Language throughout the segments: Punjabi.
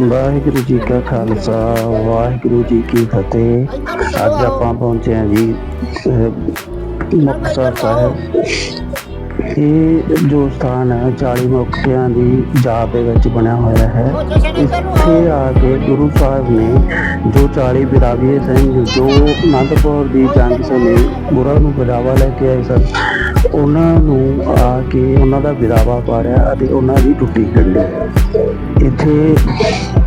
ਵਾਹਿਗੁਰੂ ਜੀ ਕਾ ਖਾਲਸਾ, ਵਾਹਿਗੁਰੂ ਜੀ ਕੀ ਫਤਿਹ। ਅੱਜ ਆਪਾਂ ਪਹੁੰਚੇ ਹਾਂ ਜੀ ਮੁਕਤਸਰ ਸਾਹਿਬ। ਇਹ ਜੋ ਸਥਾਨ ਹੈ 40 ਮੁਕਤਿਆਂ ਦੀ ਯਾਦ ਦੇ ਵਿੱਚ ਬਣਿਆ ਹੋਇਆ ਹੈ। ਇੱਥੇ ਆ ਕੇ ਗੁਰੂ ਸਾਹਿਬ ਨੇ ਜੋ 40 ਬਿਰਾਵੀਏ ਸਿੰਘ ਜੋ ਅਨੰਦਪੁਰ ਦੀ ਜੰਗ ਸਮੇਂ ਗੁਰਾਂ ਨੂੰ ਵਿਦਾਵਾ ਲੈ ਕੇ ਆਏ ਸਨ, ਉਹਨਾਂ ਨੂੰ ਆ ਕੇ ਉਹਨਾਂ ਦਾ ਵਿਦਾਵਾ ਪਾੜਿਆ ਅਤੇ ਉਹਨਾਂ ਦੀ ਟੁੱਟੀ ਗੰਢੀ ਇੱਥੇ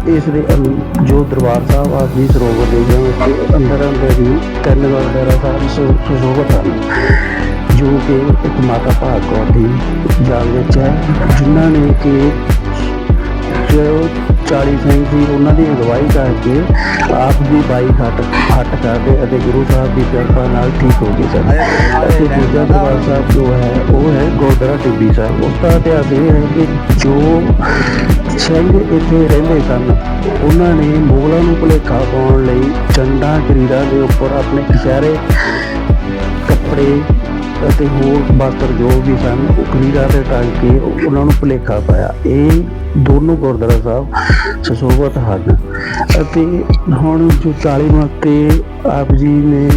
ਇਸ ਦੇ ਅੰ- ਜੋ ਦਰਬਾਰ ਸਾਹਿਬ ਆ ਜੀ ਸਰੋਵਰ ਦੇ ਜਾਂ ਉੱਤੇ ਅੰਦਰ ਅੰਦਰ ਹੀ ਤਿੰਨ ਗੁਰਦੁਆਰਾ ਸਾਹਿਬ ਸੁ- ਹਨ ਜੋ ਕਿ ਇੱਕ ਮਾਤਾ ਭਾਗ ਕੌਰ ਦੀ ਜਾਨ ਵਿੱਚ ਹੈ, ਜਿਨ੍ਹਾਂ ਨੇ ਕਿ ਜੋ 40 ਸਿੰਘ ਸੀ ਉਹਨਾਂ ਦੀ ਅਗਵਾਈ ਕਰਕੇ ਆਪ ਦੀ ਬਾਈ ਹੱਟ ਹੱਟ ਕਰਦੇ ਅਤੇ ਗੁਰੂ ਸਾਹਿਬ ਦੀ ਕਿਰਪਾ ਨਾਲ ਠੀਕ ਹੋ ਗਏ ਸਨ। ਅਤੇ ਦੂਜਾ ਦਰਬਾਰ ਸਾਹਿਬ ਜੋ ਹੈ, ਉਹ ਹੈ ਗੁਰਦੁਆਰਾ ਟਿੱਬੀ ਸਾਹਿਬ। ਉਸ ਦਾ ਇਤਿਹਾਸ ਇਹ ਹੈ ਕਿ ਜੋ ਸਿੰਘ ਇੱਥੇ ਰਹਿੰਦੇ ਸਨ, ਉਹਨਾਂ ਨੇ ਮੁਗਲਾਂ ਨੂੰ ਭੁਲੇਖਾ ਪਾਉਣ ਲਈ ਚੰਡਾ ਗਰੀਰਾ ਦੇ ਉੱਪਰ ਆਪਣੇ ਕਸ਼ਹਿਰੇ ਕੱਪੜੇ ਅਤੇ ਹੋਰ ਵਸਤਰ ਜੋ ਵੀ ਸਨ, ਉਹ ਕਲੀਰਾ ਤੇ ਟੰਗ ਕੇ ਉਹਨਾਂ ਨੂੰ ਭੁਲੇਖਾ ਪਾਇਆ। ਇਹ ਦੋਨੋਂ ਗੁਰਦੁਆਰਾ ਸਾਹਿਬ ਸੁਸ਼ੋਭਿਤ ਹਨ। ਅਤੇ ਹੁਣ ਜੋ 40 ਮੱਤੇ ਆਪ ਜੀ ਨੇ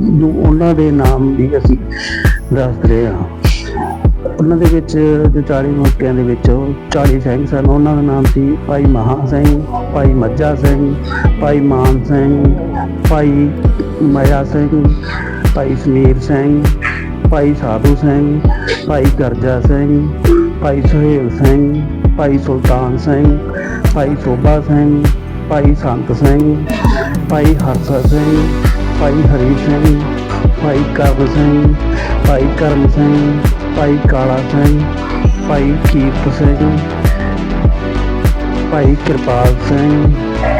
ਨੂੰ ਉਹਨਾਂ ਦੇ ਨਾਮ ਵੀ ਅਸੀਂ ਦੱਸ ਰਹੇ ਹਾਂ। ਉਹਨਾਂ ਦੇ ਵਿੱਚ ਜੋ 40 ਮੋਤਿਆਂ ਦੇ ਵਿੱਚ 40 ਸਿੰਘ ਸਨ। ਉਹਨਾਂ ਦਾ ਨਾਮ ਸੀ ਭਾਈ ਮਹਾ ਸਿੰਘ, ਭਾਈ ਮੱਝਾ ਸਿੰਘ, ਭਾਈ ਮਾਨ ਸਿੰਘ, ਭਾਈ ਮਾਇਆ ਸਿੰਘ ਭਾਈ ਸਮੀਰ ਸਿੰਘ ਭਾਈ ਸਾਧੂ ਸਿੰਘ ਭਾਈ ਗਰਜਾ ਸਿੰਘ ਭਾਈ ਸੁਹੇਲ ਸਿੰਘ ਭਾਈ ਸੁਲਤਾਨ ਸਿੰਘ ਭਾਈ ਸੋਭਾ ਸਿੰਘ ਭਾਈ ਸੰਤ ਸਿੰਘ ਭਾਈ ਹਰਸਾ ਸਿੰਘ ਭਾਈ ਹਰੀ ਸਿੰਘ ਭਾਈ ਕਰਮ ਸਿੰਘ ਭਾਈ ਕਰਮ ਸਿੰਘ ਭਾਈ ਕਾਲਾ ਸਿੰਘ ਭਾਈ ਕੀਰਤ ਸਿੰਘ ਭਾਈ ਕਿਰਪਾਲ ਸਿੰਘ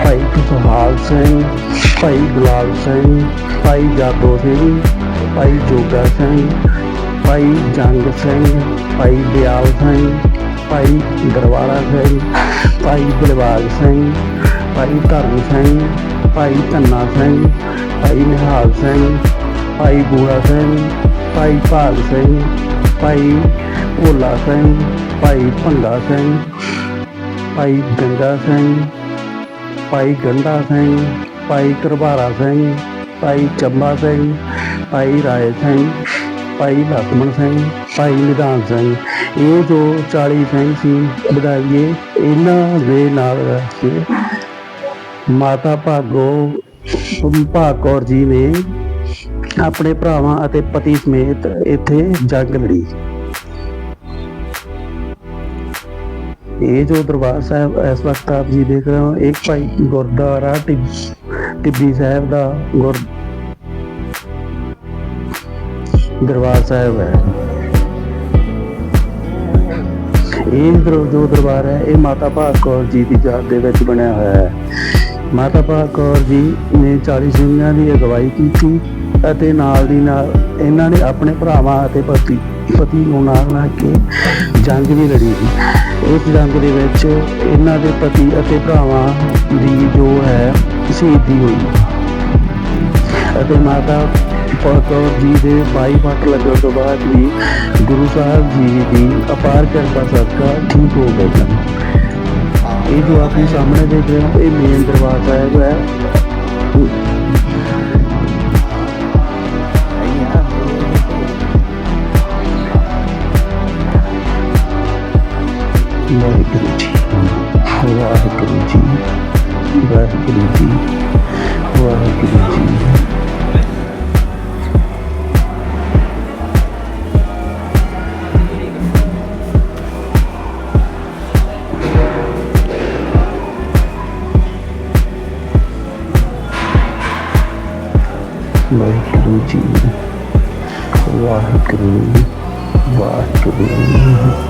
ਭਾਈ ਸੁਹਾਲ ਸਿੰਘ ਭਾਈ ਗੁਲਾਬ ਸਿੰਘ ਭਾਈ ਜਾਦੋ ਸਿੰਘ ਭਾਈ ਜੋਗਾ ਸਿੰਘ ਭਾਈ ਜੰਗ ਸਿੰਘ ਭਾਈ ਦਿਆਲ ਸਿੰਘ ਭਾਈ ਦਰਬਾਰਾ ਸਿੰਘ ਭਾਈ ਬਲਵਾਗ ਸਿੰਘ ਭਾਈ ਧਰਮ ਸਿੰਘ ਭਾਈ ਧੰਨਾ ਸਿੰਘ ਭਾਈ ਨਿਹਾਲ ਸਿੰਘ ਭਾਈ ਬੂੜਾ ਸਿੰਘ ਭਾਈ ਭਾਗ ਸਿੰਘ ਭਾਈ ਭੋਲਾ ਸਿੰਘ ਭਾਈ ਭੰਗਾ ਸਿੰਘ ਭਾਈ ਗੰਗਾ ਸਿੰਘ, ਭਾਈ ਗੰਡਾ ਸਿੰਘ, ਭਾਈ ਕਰਵਾਰਾ ਸਿੰਘ, ਭਾਈ ਚੰਬਾ ਸਿੰਘ, ਭਾਈ ਰਾਏ ਸਿੰਘ, ਭਾਈ ਲਖਮਣ ਸਿੰਘ, ਭਾਈ ਨਿਧਾਨ ਸਿੰਘ। ਇਹ ਜੋ 40 ਸਿੰਘ ਸੀ, ਵਧਾਈਏ, ਇਹਨਾਂ ਦੇ ਨਾਲ ਰਹਿ ਮਾਤਾ ਭਾਗੋ, ਭਾਗ ਕੌਰ ਜੀ ਨੇ ਆਪਣੇ ਭਰਾਵਾਂ ਅਤੇ ਪਤੀ ਸਮੇਤ ਇੱਥੇ ਜੰਗ ਲੜੀ। ਇਹ ਜੋ ਦਰਬਾਰ ਸਾਹਿਬ ਇਸ ਵਕਤ ਆਪ ਜੀ ਦੇਖ ਰਹੇ ਹੋ ਇੱਕ ਭਾਈ ਗੁਰਦੁਆਰਾ ਟਿੱਬ- ਟਿੱਬੀ ਸਾਹਿਬ ਦਾ ਗੁਰ ਦਰਬਾਰ ਸਾਹਿਬ ਹੈ। ਇਹ ਦਰ- ਜੋ ਦਰਬਾਰ ਹੈ, ਇਹ ਮਾਤਾ ਭਾਗ ਕੌਰ ਜੀ ਦੀ ਯਾਦ ਦੇ ਵਿੱਚ ਬਣਿਆ ਹੋਇਆ ਹੈ। ਮਾਤਾ ਭਾਗ ਕੌਰ ਜੀ ਨੇ 40 ਸਿੰਘਾਂ ਦੀ ਅਗਵਾਈ ਕੀਤੀ ਅਤੇ ਨਾਲ ਦੀ ਨਾਲ ਇਹਨਾਂ ਨੇ ਆਪਣੇ ਭਰਾਵਾਂ ਅਤੇ ਪਤੀ ਪਤੀ ਨੂੰ ਨਾਲ ਲਾ ਕੇ ਜੰਗ ਵੀ ਲੜੀ ਸੀ। ਇਸ ਜੰਗ ਦੇ ਵਿੱਚ ਇਹਨਾਂ ਦੇ ਪਤੀ ਅਤੇ ਭਰਾਵਾਂ ਦੀ ਜੋ ਹੈ, ਸ਼ਹੀਦੀ ਹੋਈ। ਅਤੇ ਮਾਤਾ ਕੌਰ ਜੀ ਦੇ ਬਾਈ ਫੱਟ ਲੱਗਣ ਤੋਂ ਬਾਅਦ ਵੀ ਗੁਰੂ ਸਾਹਿਬ ਜੀ ਦੀ ਅਪਾਰ ਕਿਰਪਾ ਸਦਕਾ ਠੀਕ ਹੋ ਗਏ ਸਨ। ਇਹ ਜੋ ਆਪਣੀ ਸਾਹਮਣੇ ਦੇਖ ਰਹੇ ਹੋ, ਇਹ ਮੇਨ ਦਰਬਾਰ ਸਾਹਿਬ ਹੈ ਵਾਹਿਗੁਰੂ ਜੀ ਵਾਹਿਗੁਰੂ ਜੀ ਵਾਹਿਗੁਰੂ ਜੀ ਵਾਹਿਗੁਰੂ ਜੀ ਵਾਹਿਗੁਰੂ ਜੀ ਵਾਹਿਗੁਰੂ ਵਾਹਿਗੁਰੂ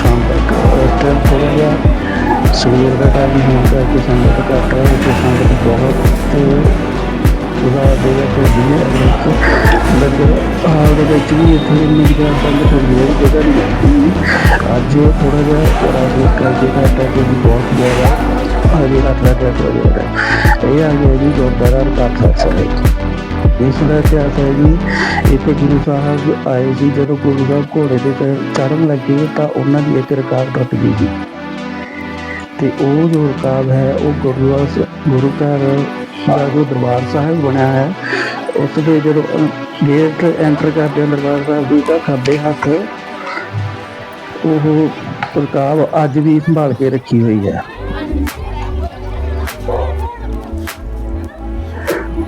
ਸ਼ਾਮ ਤੱਕ ਟਾਈਮ ਥੋੜ੍ਹਾ ਜਿਹਾ ਸਵੇਰ ਦਾ ਟਾਈਮ ਹੋਣ ਕਰਕੇ ਸੰਗਤ ਘੱਟ ਹੈ ਤੇ ਸੰਗਤ ਬਹੁਤ ਉਹਦਾ ਦੇ ਕੇ ਵੀ ਲੇਕਿਨ ਹਾਲ ਦੇ ਵਿੱਚ ਵੀ ਇੱਥੇ ਮੇਰੀ ਗੱਲ ਸੰਗਤ ਹੋ ਗਈ ਜਗ੍ਹਾ ਨਹੀਂ ਅੱਜ ਥੋੜਾ ਜਿਹਾ ਥੋੜਾ ਜਿਹਾ ਕਰਕੇ ਘੱਟ ਹੈ ਬਹੁਤ ਜ਼ਿਆਦਾ ਅਜੇ ਘੱਟ ਲੱਗ ਰਿਹਾ ਇਹ ਆ ਗਿਆ ਜੀ ਗੁਰਦਾਰਾ ਕਾਟ ਸਾਹਿਬ ਇਸ ਦਾ ਇਤਿਹਾਸ ਹੈ ਜੀ, ਇੱਥੇ ਗੁਰੂ ਸਾਹਿਬ ਆਏ ਸੀ, ਜਦੋਂ ਗੁਰੂ ਸਾਹਿਬ ਘੋੜੇ ਤੇ ਚ- ਚੜ੍ਹਨ ਲੱਗੇ ਤਾਂ ਉਹਨਾਂ ਦੀ ਇੱਕ ਰਕਾਬ ਟੁੱਟ ਗਈ ਸੀ ਤੇ ਉਹ ਜੋ ਰਕਾਬ ਹੈ, ਉਹ ਗੁਰਦੁਆਰਾ ਗੁਰੂ ਘਰ ਦਾ ਜੋ ਦਰਬਾਰ ਸਾਹਿਬ ਬਣਿਆ ਹੈ, ਉਸ ਦੇ ਜਦੋਂ ਗੇਟ ਐਂਟਰ ਕਰਦੇ ਹਾਂ ਦਰਬਾਰ ਸਾਹਿਬ ਦੀ ਤਾਂ ਖੱਬੇ ਹੱਥ ਉਹ ਰਕਾਬ ਅੱਜ ਵੀ ਸੰਭਾਲ ਕੇ ਰੱਖੀ ਹੋਈ ਹੈ।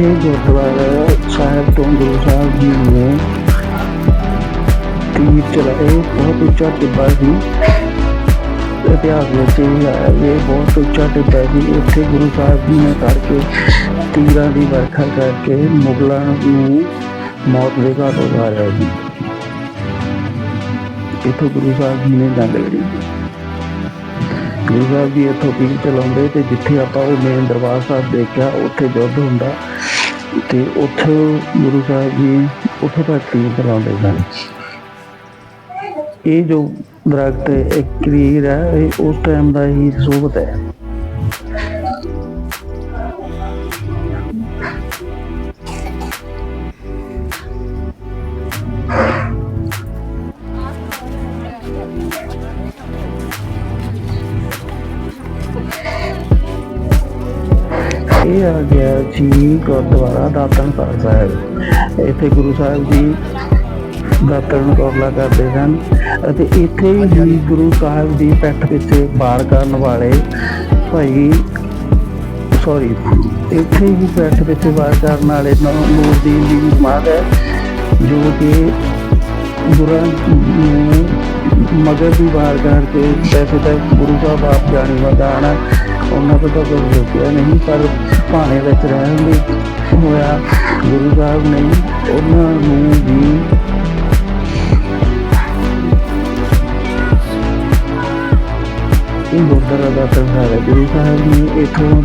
ہے گردوارہ صاحب ٹونڈو صاحب جی نے تیر چلائے بہت اچھا ڈبا جی اتہاس میں سے یہ بہت اونچا ڈبا جی اتنے گرو ਸਾਹਿਬ ਜੀ ਨੇ ਕਰਕੇ تیرہ ਦੀ ਵਰਖਾ ਕਰਕੇ ਮੁਗਲਾਂ ਨੂੰ ਮੌਤ ਦੇ ਘਾਟ ਉਤਾਰਿਆ ਜੀ جی ਗੁਰੂ ਸਾਹਿਬ صاحب ਨੇ ਜੰਗ ਲੜੀ ਗੁਰੂ ਸਾਹਿਬ ਜੀ ਇੱਥੋਂ ਪੀਰ ਚਲਾਉਂਦੇ ਤੇ ਜਿੱਥੇ ਆਪਾਂ ਉਹ ਮੇਨ ਦਰਬਾਰ ਸਾਹਿਬ ਦੇਖਿਆ ਉੱਥੇ ਜੁੱਧ ਹੁੰਦਾ ਤੇ ਉੱਥੇ ਗੁਰੂ ਸਾਹਿਬ ਜੀ ਉੱਥੇ ਤੱਕ ਕਰਾਉਂਦੇ ਸਨ। ਇਹ ਜੋ ਦਰਖਤ ਇੱਕ ਕਰੀਰ ਹੈ, ਇਹ ਉਸ ਟਾਈਮ ਦਾ ਹੀ ਸੋਭਤ ਹੈ। ਗਿਆ ਜੀ ਗੁਰਦੁਆਰਾ ਦਾਤਨਪੁਰ ਸਾਹਿਬ। ਇੱਥੇ ਗੁਰੂ ਸਾਹਿਬ ਜੀ ਦਾਤਨ ਕੋਰਲਾ ਕਰਦੇ ਸਨ ਅਤੇ ਇੱਥੇ ਹੀ ਗੁਰੂ ਸਾਹਿਬ ਦੀ ਪਿੱਠ ਪਿੱਛੇ ਵਾਰ ਕਰਨ ਵਾਲੇ ਭਾਈ ਸੌਰੀ ਇੱਥੇ ਹੀ ਪਿੱਠ ਪਿੱਛੇ ਵਾਰ ਕਰਨ ਵਾਲੇ ਨੂਰਦੀਨ ਜੀ ਦੀ ਮਾਂ ਹੈ, ਜੋ ਕਿ ਗੁਰਾਂ ਨੂੰ ਮਗਰ ਦੀ ਵਾਰ ਕਰਕੇ ਵੈਸੇ ਤਾਂ ਗੁਰੂ ਸਾਹਿਬ ਆਪ ਜਾਣੀ ਵਦਾਣਾ ਉਹਨਾਂ ਤੋਂ ਤਾਂ ਕੁਝ ਰੁਕਿਆ ਨਹੀਂ, ਪਰ ਭਾਣੇ ਵਿੱਚ ਰਹਿਣ ਲਈ ਹੋਇਆ ਗੁਰੂ ਸਾਹਿਬ ਨੇ ਉਹਨਾਂ ਨੂੰ ਵੀ ਇਹ ਗੁਰਦੁਆਰਾ ਦਾ ਸੰਸਾਰ ਹੈ। ਗੁਰੂ ਸਾਹਿਬ ਨੇ ਇਥੋਂ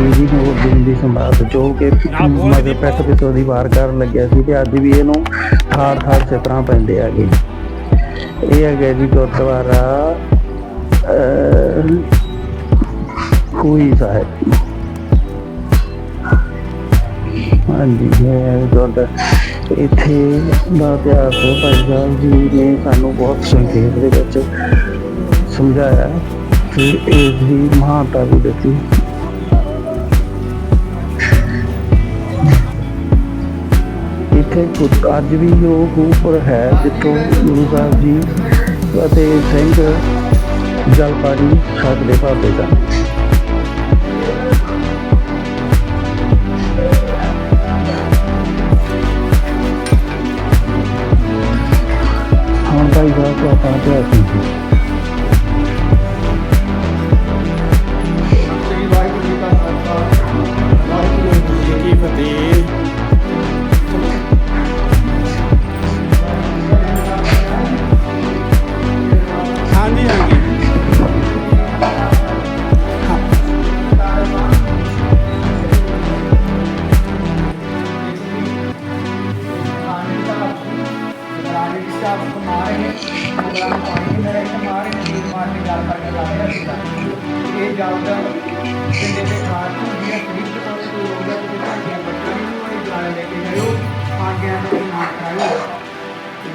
ਆ ਗਈ ਜੀ ਦੀ ਸੰਭਾਲ ਜੋ ਕਿ ਮਗਰ ਪੈਟ ਪਿੱਛੋਂ ਦੀ ਵਾਰ ਕਰਨ ਲੱਗਿਆ ਸੀ ਤੇ ਅੱਜ ਵੀ ਇਹਨੂੰ ਥਾਰ ਥਾਰ ਸਿਪਰਾਂ ਪੈਂਦੇ ਹੈਗੇ। ਇਹ ਹੈਗਾ ਜੀ ਗੁਰਦੁਆਰਾ ਅਹ, ਸਾਹਿਬ। ਹਾਂਜੀ ਇਹ ਗੁਰਦੁਆਰਾ। ਇੱਥੇ ਦਾ ਇਤਿਹਾਸ ਭਾਈ ਸਾਹਿਬ ਜੀ ਨੇ ਸਾਨੂੰ ਬਹੁਤ ਸੰਖੇਪ ਦੇ ਵਿੱਚ ਸਮਝਾਇਆ। ਕਿ ਇਸ ਦੀ ਮਹਾਨਤਾ ਵੀ ਦੱਸੀ ਇੱਥੇ ਕੁਝ- ਅੱਜ ਵੀ ਉਹ ਗੋਪੁਰ ਹੈ ਜਿੱਥੋਂ ਗੁਰੂ ਸਾਹਿਬ ਜੀ ਅਤੇ ਸਿੰਘ ਜਲ ਪਾਣੀ ਛਕਦੇ ਭਾਦੇ ਸਨ। ਹੁਣ ਭਾਈ ਸਾਹਿਬ, ਆਪਾਂ ਇਤਿਹਾਸ ਸੁਣੀਏ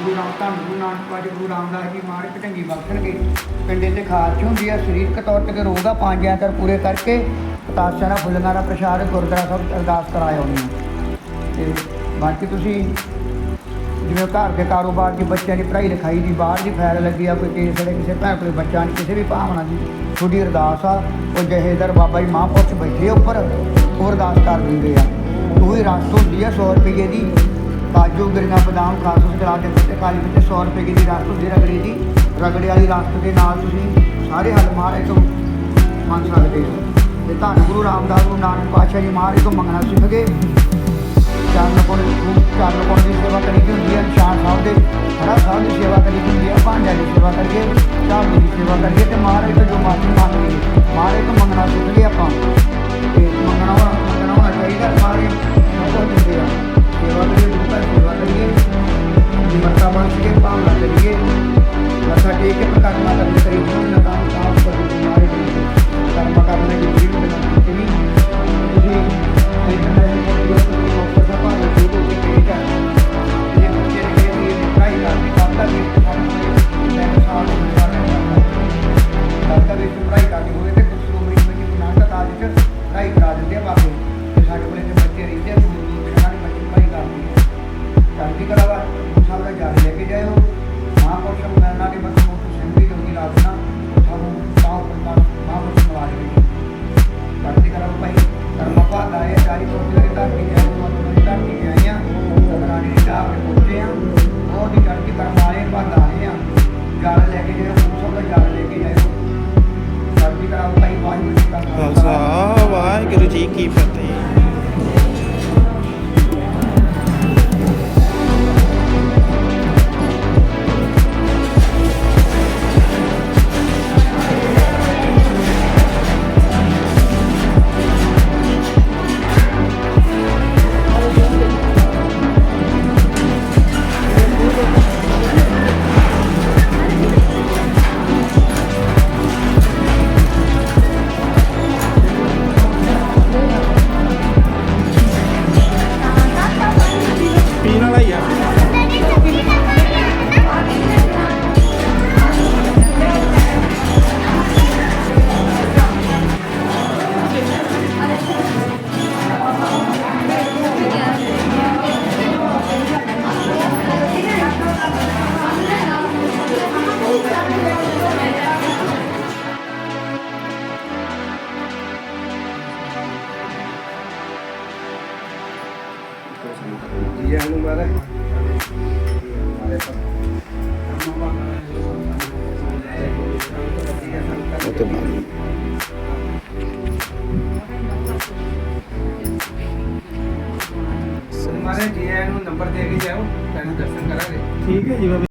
ਗੁਰੂ ਰਾਮ, ਧੰਨ ਗੁਰੂ ਨਾਨਕ ਪਾਤਸ਼ਾਹ ਗੁਰੂ ਰਾਮਦਾਸ ਜੀ ਮਾਰਕ ਢੰਗੀ ਬਖਸ਼ਣਗੇ। ਪਿੰਡੇ ਤੇ ਖਾਰਚ ਹੁੰਦੀ ਹੈ ਸਰੀਰਕ ਤੌਰ ਤੇ ਰੋਗ ਆ ਪੰਜ ਐਤਰ ਪੂਰੇ ਕਰਕੇ ਪਤਾਸਿਆਂ ਦਾ ਫੁੱਲਾਂ ਦਾ ਪ੍ਰਸ਼ਾਦ ਗੁਰਦੁਆਰਾ ਸਾਹਿਬ ਅਰਦਾਸ ਕਰਾਇਆ ਉਹਨੇ ਤੇ ਬਾਕੀ ਤੁਸੀਂ ਜਿਵੇਂ ਘਰ ਦੇ ਕਾਰੋਬਾਰ ਦੀ ਬੱਚਿਆਂ ਦੀ ਪੜ੍ਹਾਈ ਲਿਖਾਈ ਦੀ, ਬਾਹਰ ਦੀ ਫੈਲ ਲੱਗੀ ਆ, ਕੋਈ ਕਿਸੇ ਜਿਹੜੇ ਕਿਸੇ ਭੈਣ ਕੋਈ ਬੱਚਾ ਨਹੀਂ ਕਿਸੇ ਵੀ ਭਾਵਨਾ ਦੀ, ਤੁਹਾਡੀ ਅਰਦਾਸ ਆ, ਉਹ ਜਹੇਦਰ ਬਾਬਾ ਜੀ ਮਹਾਂਪੁਰਸ਼ ਬੈਠੇ ਉੱਪਰ, ਉਹ ਅਰਦਾਸ ਕਰ ਦਿੰਦੇ ਆ। ਉਹ ਹੀ ਰਸਤ ਹੁੰਦੀ ਆ 100 ਰੁਪਏ ਦੀ। ਕਾਜੂ ਗਰੀਨਾ ਬਦਾਮ ਖਾਸੂਸ ਗਲਾ ਦੇ ਪੱਤੇ ਕਾਲੀ ਮਿਰਚ 100 ਰੁਪਏ ਦੀ ਰਸਤ ਹੁੰਦੀ ਰਗੜੀ ਦੀ, ਰਗੜੇ ਵਾਲੀ ਰਸਤ ਦੇ ਨਾਲ ਤੁਸੀਂ ਸਾਰੇ ਹੱਲ ਮਹਾਰਾਜ ਤੋਂ ਮੰਗ ਸਕਦੇ ਹੋ। ਤੇ ਧੰਨ ਗੁਰੂ ਰਾਮਦਾਸ, ਗੁਰੂ ਨਾਨਕ ਪਾਤਸ਼ਾਹ ਜੀ ਮਹਾਰਾਜ ਤੋਂ ਮੰਗਣਾ ਸਿੱਖ ਗਏ ਚਰਨ ਕੋਲ ਚਰਨ ਕੋਲ ਦੀ ਸੇਵਾ ਕਰੀ ਦੀ ਹੁੰਦੀ ਹੈ, ਨਿਸ਼ਾਨ ਸਾਹਿਬ ਦੇ ਹਰਾ ਸਾਹਿਬ ਦੀ ਸੇਵਾ ਕਰੀ ਦੀ ਹੁੰਦੀ ਹੈ, ਭਾਂਡਿਆਂ ਦੀ ਸੇਵਾ ਕਰੀਏ ਚਾਹ ਦੀ ਸੇਵਾ ਕਰੀਏ ਤੇ ਮਹਾਰਾਜ ਤੋਂ ਜੋ ਮਾਫੀ ਮੰਗ ਲਈਏ। ਮਹਾਰਾਜ ਤੋਂ ਮੰਗਣਾ ਸਿੱਖ ਗਏ ਆਪਾਂ। ਤੇ ਮੰਗਣਾ ਹੋਣਾ ਮੰਗਣਾ ਹੋਣਾ ਚਾਹੀਦਾ ਮਹਾਰਾਜ ਤੇ ਸਾਡੇ ਬੱਚੇ ਰਹਿੰਦੇ ਆ ਉਹਨਾਂ ਦੀ ਬੱਚੇ ਪੜ੍ਹਾਈ ਕਰਦੀ ਹੈ ਚੜ੍ਹਦੀ ਕਲਾ ਵਾ ਸਾਹਿਬ ਦਾ ਜਾਰੀ ਲੈ ਕੇ ਜਾਇਓ। ਮਹਾਂਪੁਰਸ਼ ਮੈਨਾਂ ਦੀ ਬਸ ਮੋਟਰ ਸੰਗੀ ਜੋਗੀ ਲਾਦਣਾ ਤੁਹਾਨੂੰ ਤਾਂ ਪਰਮਾਨ ਮਹਾਂਪੁਰਸ਼ ਨਵਾਜ ਗਈ ਚੜ੍ਹਦੀ ਕਲਾ ਭਾਈ ਕਰਮ ਭਾਦਾ ਹੈ ਚਾਰੀ ਕੋਟੇ ਦੇ ਧਰਤੀ ਹੈ ਮਤਲਬ ਦੀ ਧਰਤੀ ਹੈ ਆਈਆਂ ਸਤਨਾਣੀ ਦੀ ਢਾਬ ਤੇ ਪਹੁੰਚੇ ਆ। ਉਹ ਦੀ ਚੜ੍ਹਦੀ ਕਰਮ ਵਾਲੇ ਭਾਦਾ ਆਏ ਆ। ਜਲ ਲੈ ਕੇ ਜਾਇਓ ਸਾਹਿਬ ਦਾ ਜਲ ਲੈ ਕੇ ਜਾਇਓ। ਚੜ੍ਹਦੀ ਕਲਾ ਭਾਈ ਵਾਹਿਗੁਰੂ ਜੀ ਕਾ ਖਾਲਸਾ, ਵਾਹਿਗੁਰੂ ਜੀ ਕੀ ਫਤਿਹ।